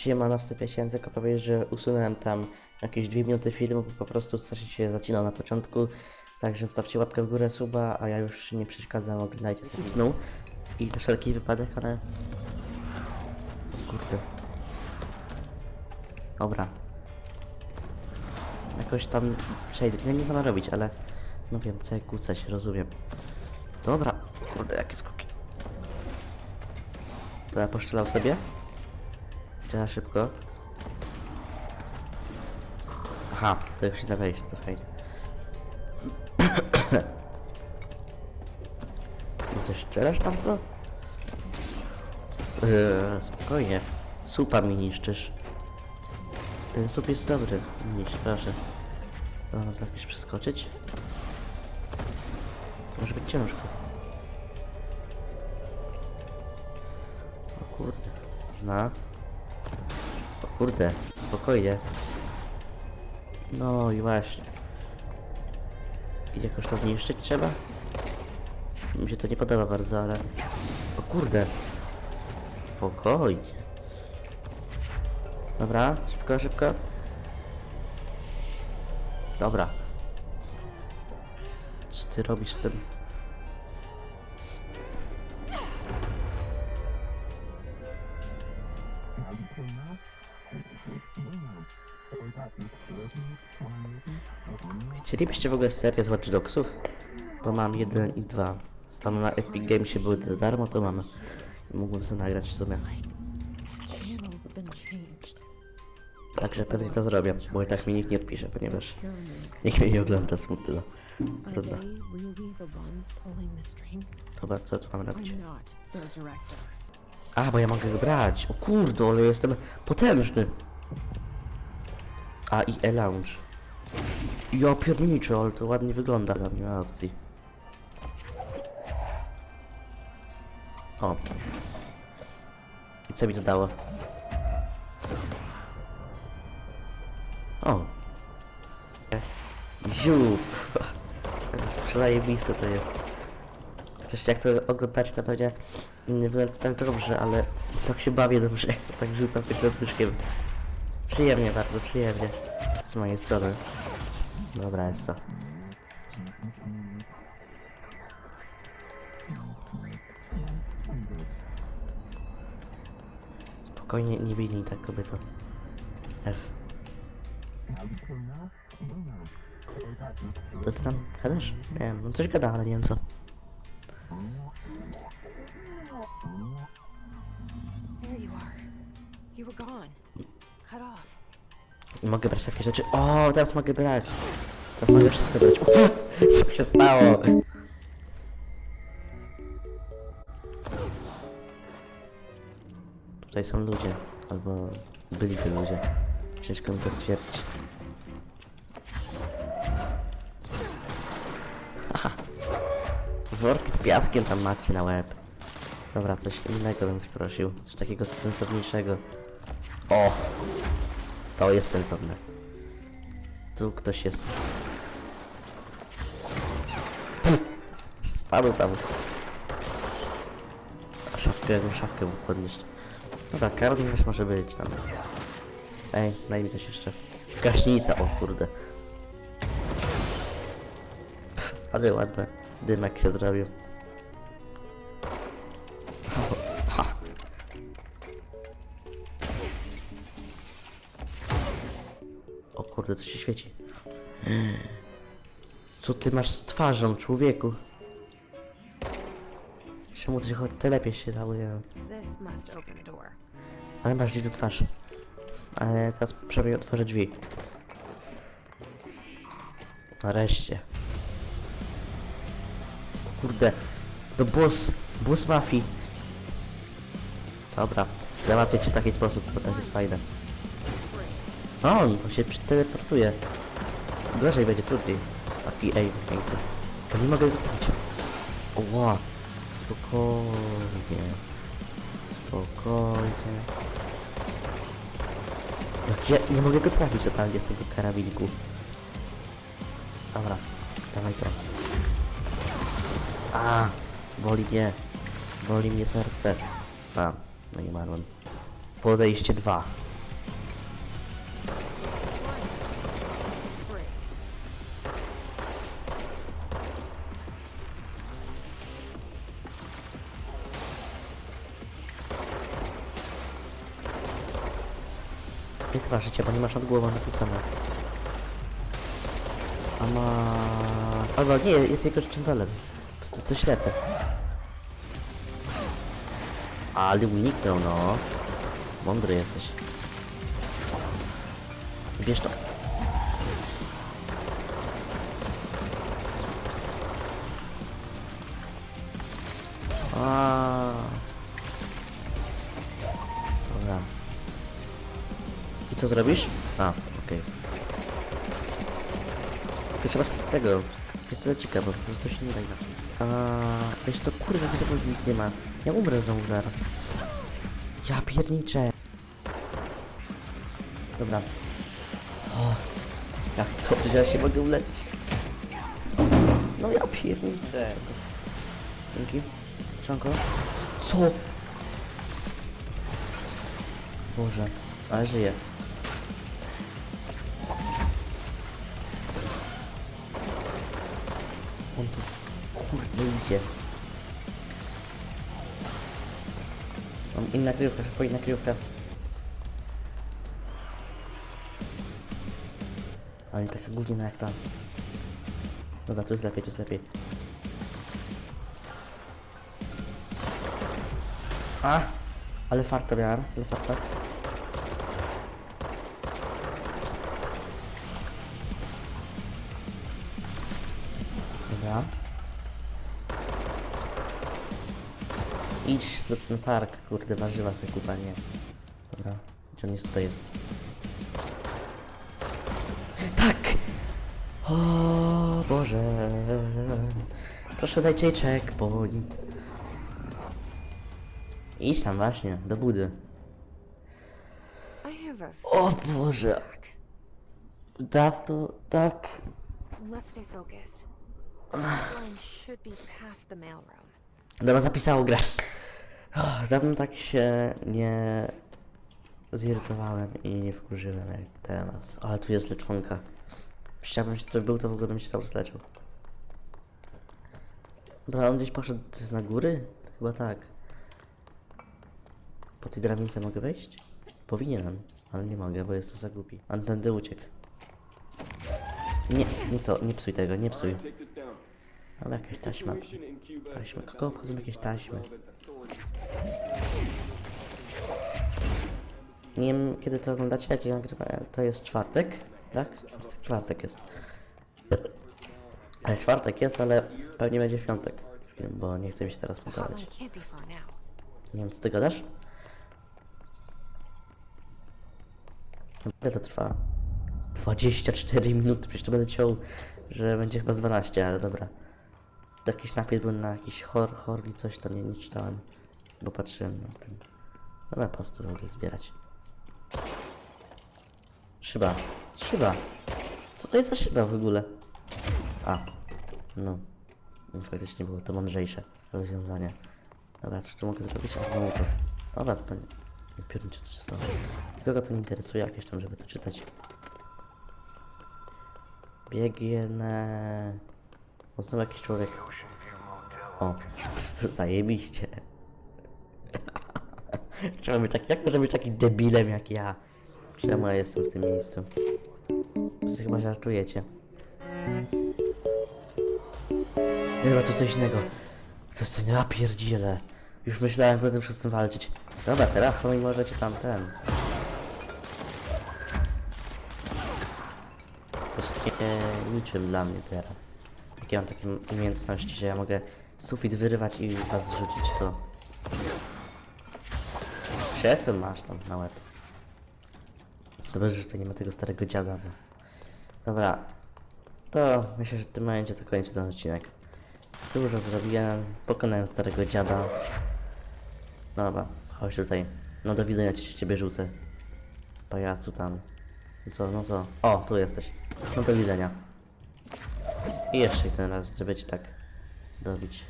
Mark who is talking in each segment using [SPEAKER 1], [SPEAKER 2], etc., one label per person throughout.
[SPEAKER 1] Siema na wstępie chciałem tylko powiedzieć, że usunąłem tam jakieś dwie minuty filmu, bo po prostu strasznie się zacinał na początku. Także zostawcie łapkę w górę, suba, a ja już nie przeszkadzam, oglądajcie sobie snu. I na wszelki wypadek, ale... O kurde. Dobra. Jakoś tam przejdę, nie wiem co mam robić, ale... No wiem, co kłócać, rozumiem. Dobra, kurde, jakie skoki. Dobra, poszczelał sobie. Działa szybko. Aha, to już się da wejść, to fajnie. No coś strzelasz tam to? Eee, spokojnie. Supa mi niszczysz. Ten sup jest dobry. Niszcz, proszę. Mam to jakoś przeskoczyć? To może być ciężko. O kurde. Można. Kurde, spokojnie. No i właśnie. I jakoś to zniszczyć trzeba? Mi się to nie podoba bardzo, ale... O kurde. Spokojnie. Dobra, szybko, szybko. Dobra. Co ty robisz z tym? Chcielibyście w ogóle serię z Watch Dogsów? Bo mam jeden i dwa. Stan na Epic Gamesie były za darmo, to mamy. Mógłbym sobie nagrać w sumie. Także pewnie to zrobię, bo i tak mi nikt nie odpisze, ponieważ nikt mnie nie ogląda smutno. Trudno. Dobra, co tu mam robić? A, bo ja mogę go brać. O kurde, ale jestem potężny. A i e-lounge. Ja pierniczę, ale to ładnie wygląda. Tam nie ma opcji. O. I co mi to dało? O. Ziup. Zajebiste to jest. Coś jak to oglądacie, to pewnie nie będę tak dobrze, ale tak się bawię dobrze, jak to tak rzucam tym klacuszkiem. Przyjemnie, bardzo przyjemnie. Z mojej strony. Dobra, Essa. Spokojnie, nie biegnij tak, kobieto. F. Co ty tam gadasz? Nie wiem, no coś gada, ale nie wiem co.
[SPEAKER 2] There you are. You were gone. Cut off.
[SPEAKER 1] I mogę brać takie rzeczy. O, teraz mogę brać. Teraz mogę wszystko brać. Uff, co się stało? Tutaj są ludzie. Albo byli to ludzie. Ciężko mi to stwierdzić. Haha. Worki z piaskiem tam macie na łeb. Dobra, coś innego bym prosił. Coś takiego sensowniejszego. O! To jest sensowne. Tu ktoś jest. Spadł tam. A szafkę, szafkę mógł podnieść. Dobra, karabin też może być tam. Ej, daj mi coś jeszcze. Gaśnica, o kurde. Pff, ale ładne. Dymek się zrobił. Kurde, to się świeci. Co ty masz z twarzą, człowieku? Czemu to się choć lepiej się
[SPEAKER 2] door.
[SPEAKER 1] Ale masz dziwną twarz. Ale teraz przynajmniej otworzę drzwi. Nareszcie. Kurde. To boss. Boss mafii. Dobra. Załatwię cię w taki sposób, bo tak jest fajne. O, on się przy- teleportuje. Gorzej będzie trudniej. Taki aim piękny. To nie mogę trafić. Ła. Spokojnie. Spokojnie. Jak ja nie mogę go trafić totalnie z tego karabinku. Dobra, dawaj to. A, boli mnie. Boli mnie serce. A, no nie marłem. Podejście dwa. Nie trwa życia, bo nie masz nad głową napisane. A ma... Albo nie, jest jego czyndelem. Po prostu jestem ślepy. Ale uniknął, no. Mądry jesteś. Bierz to. A. co zrobisz? A, okej. Tylko trzeba z tego, z pistolecika, bo po prostu się nie da. A, wiesz to kurwa, gdzie nic nie ma. Ja umrę znowu zaraz. Ja pierniczę. Dobra. O, jak dobrze, ja się mogę uleczyć. No ja pierniczę. Dzięki. Trzonko. Co? Boże, ale żyje. Idzie. Mam inna kryjówka, szybko inna kryjówka. Ale taka gówniana jak ta. Dobra, tu jest lepiej, tu jest lepiej. A! Ale farta miałem, ale farta. Idź do, na targ, kurde, warzywa sobie kupa, nie. Dobra, gdzie on jest tutaj jest? Tak! O Boże. Proszę dajcie checkpoint. Idź tam właśnie, do budy. O Boże. Dawno, tak.
[SPEAKER 2] Let's stay focused. Line should be past the mailroom.
[SPEAKER 1] Dobra, zapisało grę. O, dawno tak się nie zirytowałem i nie wkurzyłem jak teraz. Ale tu jest leczonka. Chciałbym, żeby był, to w ogóle bym się tam zleciał. Dobra, on gdzieś poszedł na góry? Chyba tak. Po tej drabince mogę wejść? Powinienem, ale nie mogę, bo jestem za głupi. On tędy uciekł. Nie, nie to, nie psuj tego, nie psuj. Mam jakaś taśma. Taśmy. Kogo obchodzą jakieś taśmy? Nie wiem kiedy to oglądacie, jak ja nagrywałem. To jest czwartek, tak? Czwartek, czwartek jest. Ale czwartek jest, ale pewnie będzie w piątek. Bo nie chcę mi się teraz montować. Nie wiem, co ty gadasz? Ile to trwa? 24 minuty, przecież to będę chciał, że będzie chyba z 12, ale dobra. Jakiś napis był na jakiś hor, horli, coś tam nie, nie czytałem. Bo patrzyłem na ten. Dobra, po prostu będę zbierać. Szyba. Szyba. Co to jest za szyba w ogóle? A. No. no faktycznie było to mądrzejsze rozwiązanie. Dobra, coś tu mogę zrobić? A, no to. Dobra, to nie, nie pierniczę, co się stało. Nikogo to nie interesuje jakieś tam, żeby to czytać. Biegnę. O, znowu jakiś człowiek. O, zajebiście. Trzeba być tak, jak może być taki debilem jak ja? Czemu ja jestem w tym miejscu? Wszyscy chyba żartujecie. Chyba to coś innego. To jest pierdzielę. Już myślałem, że będę przez tym walczyć. Dobra, teraz to mi możecie tam ten. To jest takie niczym dla mnie teraz. Jak ja mam takie umiejętności, że ja mogę sufit wyrywać i was zrzucić, to... Krzesłem masz tam na łeb. Dobrze, że tutaj nie ma tego starego dziada, bo... Dobra. To myślę, że w tym momencie zakończę ten odcinek. Dużo zrobiłem, pokonałem starego dziada. Dobra, chodź tutaj. No do widzenia ci ciebie rzucę. Pajacu tam. No Co, no co? O, tu jesteś. No do widzenia. I jeszcze ten raz, żeby cię tak dobić.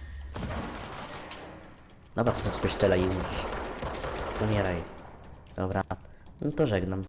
[SPEAKER 1] Dobra, to co ci szczela i umrzesz. Umieraj. Dobra. No to żegnam.